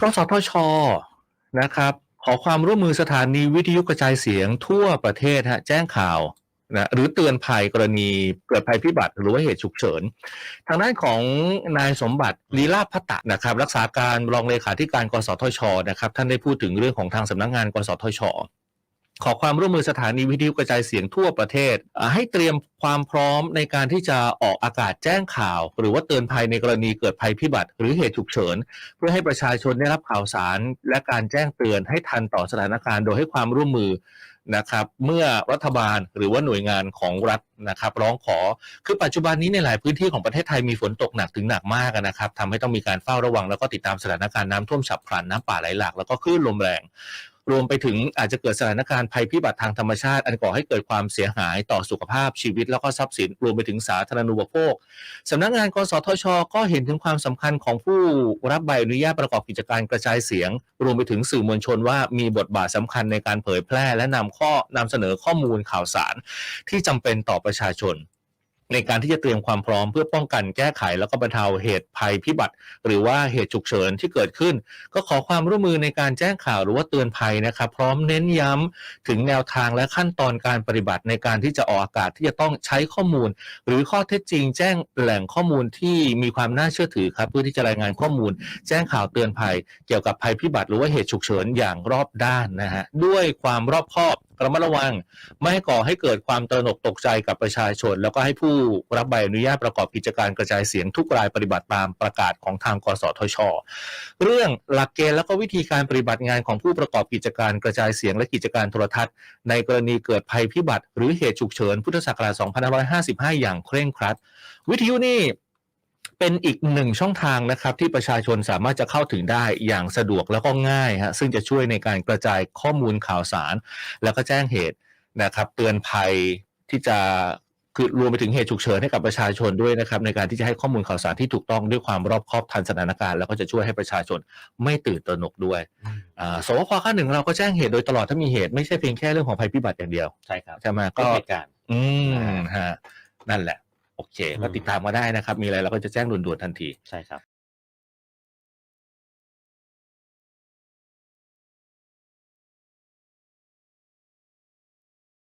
กสทชนะครับขอความร่วมมือสถานีวิทยุกระจายเสียงทั่วประเทศฮะแจ้งข่าวนะหรือเตือนภัยกรณีเกิดภัยพิบัติหรือว่าเหตุฉุกเฉิน ทางด้านของนายสมบัติลีลาพัตะนะครับรักษาการรองเลขาธิการกสทชนะครับท่านได้พูดถึงเรื่องของทางสำนักงานกสทช ขอความร่วมมือสถานีวิทยุกระจายเสียงทั่วประเทศ ให้เตรียมความพร้อมในการที่จะออกอากาศแจ้งข่าว หรือว่าเตือนภัยในกรณีเกิดภัยพิบัติ หรือเหตุฉุกเฉิน เพื่อให้ประชาชนได้รับข่าวสาร และการแจ้งเตือนให้ทันต่อสถานการณ์โดยให้ความร่วมมือนะครับเมื่อรัฐบาลหรือว่าหน่วยงานของรัฐนะครับร้องขอคือปัจจุบันนี้ในหลายพื้นที่ของประเทศไทยมีฝนตกหนักถึงหนักมากนะครับทำให้ต้องมีการเฝ้าระวังแล้วก็ติดตามสถานการณ์น้ำท่วมฉับพลันน้ำป่าไหลหลากแล้วก็คลื่นลมแรง รวมไปถึงอาจจะเกิดสถานการณ์ภัยพิบัติทางธรรมชาติ อันก่อให้เกิดความเสียหายต่อสุขภาพชีวิต แล้วก็ทรัพย์สิน รวมไปถึงสาธารณูปโภคสำนักงานกสทช ก็เห็นถึงความสำคัญของผู้รับใบอนุญาตประกอบกิจการกระจายเสียง รวมไปถึงสื่อมวลชนว่ามีบทบาทสำคัญในการเผยแพร่และนำข้อนำเสนอข้อมูลข่าวสาร ที่จำเป็นต่อประชาชน ในการที่จะเตรียมความพร้อมเพื่อป้องกันแก้ไขแล้วก็บรรเทาเหตุภัยพิบัติ หรือว่าเหตุฉุกเฉินที่เกิดขึ้น ก็ขอความร่วมมือในการแจ้งข่าวหรือว่าเตือนภัยนะครับ พร้อมเน้นย้ำถึงแนวทางและขั้นตอนการปฏิบัติในการที่จะออกอากาศที่จะต้องใช้ข้อมูล หรือข้อเท็จจริง แจ้งแหล่งข้อมูลที่มีความน่าเชื่อถือครับเพื่อที่จะรายงานข้อมูล แจ้งข่าวเตือนภัย เกี่ยวกับภัยพิบัติ หรือว่าเหตุฉุกเฉินอย่างรอบด้านนะฮะด้วยความรอบคอบ ระมัดระวัง ไม่ให้ก่อให้เกิดความตระหนกตกใจกับประชาชน แล้วก็ให้ผู้รับใบอนุญาตประกอบกิจการกระจายเสียงทุกรายปฏิบัติตามประกาศของทางกสทช เรื่องหลักเกณฑ์แล้วก็วิธีการปฏิบัติงานของผู้ประกอบกิจการกระจายเสียงและกิจการโทรทัศน์ ในกรณีเกิดภัยพิบัติ หรือเหตุฉุกเฉินพุทธศักราช2555 อย่างเคร่งครัด วิทยุนี่ เป็นอีกหนึ่งช่องทางนะครับที่ประชาชนสามารถจะเข้าถึงได้อย่างสะดวกแล้วก็ง่ายฮะซึ่งจะช่วยในการกระจายข้อมูลข่าวสาร แล้วก็แจ้งเหตุนะครับ เตือนภัยที่จะคือรวมไปถึงเหตุฉุกเฉินให้กับประชาชนด้วยนะครับ ในการที่จะให้ข้อมูลข่าวสารที่ถูกต้องด้วยความรอบคอบทันสถานการณ์แล้วก็จะช่วยให้ประชาชนไม่ตื่นตระหนกด้วยอ่าสวคข้าหนึ่งเราก็แจ้งเหตุโดยตลอดถ้ามีเหตุไม่ใช่เพียงแค่เรื่องของภัยพิบัติอย่างเดียวใช่ครับใช่ไหมก็ก็เหตุการณ์อืมอ่าฮะนั่นแหละ โอเค ก็อืมติดตามมาได้นะครับ มีอะไรเราก็จะแจ้งด่วนๆทันที ใช่ครับ